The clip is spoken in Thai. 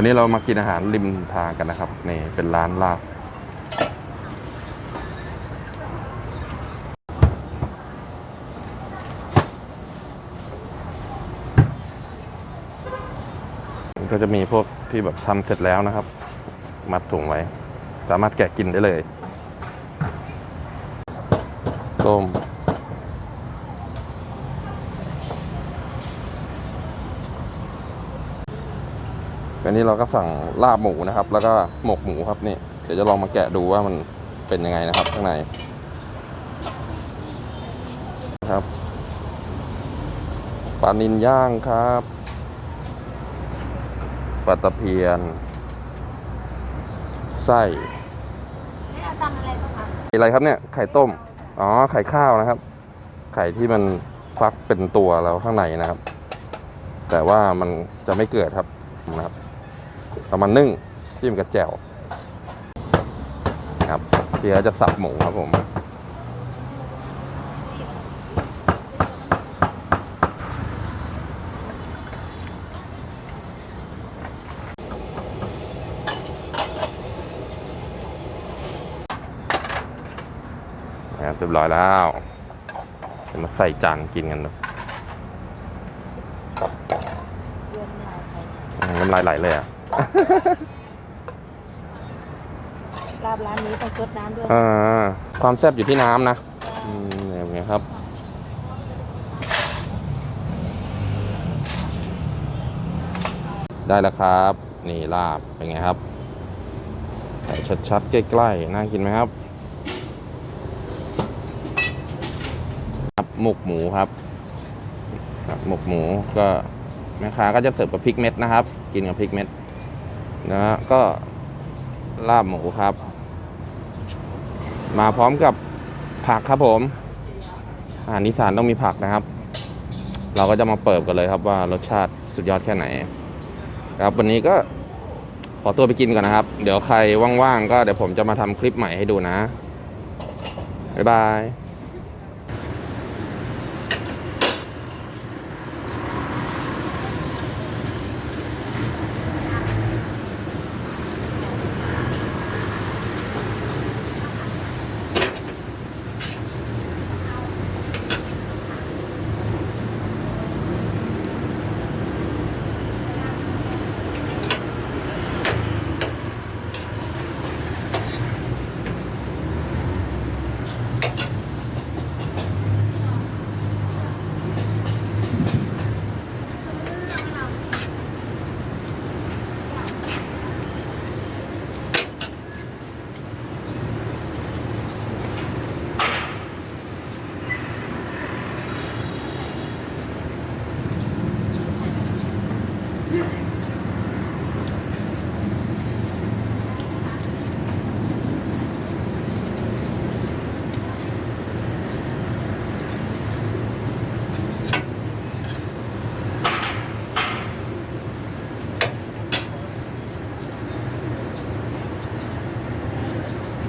วันนี้เรามากินอาหารริมทางกันนะครับนี่เป็นร้านลาบก็จะมีพวกที่แบบทำเสร็จแล้วนะครับ มัดถุงไว้ สามารถแกะกินได้เลยต้ม อันนี้เราก็สั่งลาบหมูนะครับ แล้วก็หมกหมูครับนี่เดี๋ยวจะลองมาแกะดูว่ามันเป็นยังไงนะครับ ข้างในครับปลานินย่างครับปลาตะเพียน ไส้ไม่เอาตำอะไรบ้างคะอะไรครับเนี่ย ไข่ต้ม อ๋อ ไข่ข้าวนะครับ ไข่ที่มันฟักเป็นตัวแล้วข้างในนะครับ แต่ว่ามันจะไม่เกิดครับนะครับ เอามานึ่งจิ้มกับแจ่วครับเดี๋ยวจะสับหมูครับผมนะครับเรียบร้อยแล้วจะมาใส่จานกินกันดูอืมน้ำลายไหลเลยอะ ลาบร้านนี้ต้องซดน้ำด้วยอ่าความแซ่บอยู่ที่น้ำนะอืมอย่างเงี้ยครับ ได้แล้วครับ นี่ลาบเป็นไงครับใส่ชัดๆ ใกล้ๆ น่ากินไหมครับ ครับหมกหมูครับครับหมกหมูก็แม่ค้าก็จะเสิร์ฟกับพริกเม็ดนะครับ กินกับพริกเม็ด นะก็ลาบหมูครับ มาพร้อมกับผักครับผมอาหารอีสานต้องมีผักนะครับ เราก็จะมาเปิดกันเลยครับว่ารสชาติสุดยอดแค่ไหน ครับวันนี้ก็ขอตัวไปกินก่อนนะครับ เดี๋ยวใครว่างๆก็เดี๋ยวผมจะมาทำคลิปใหม่ให้ดูนะ บ๊ายบาย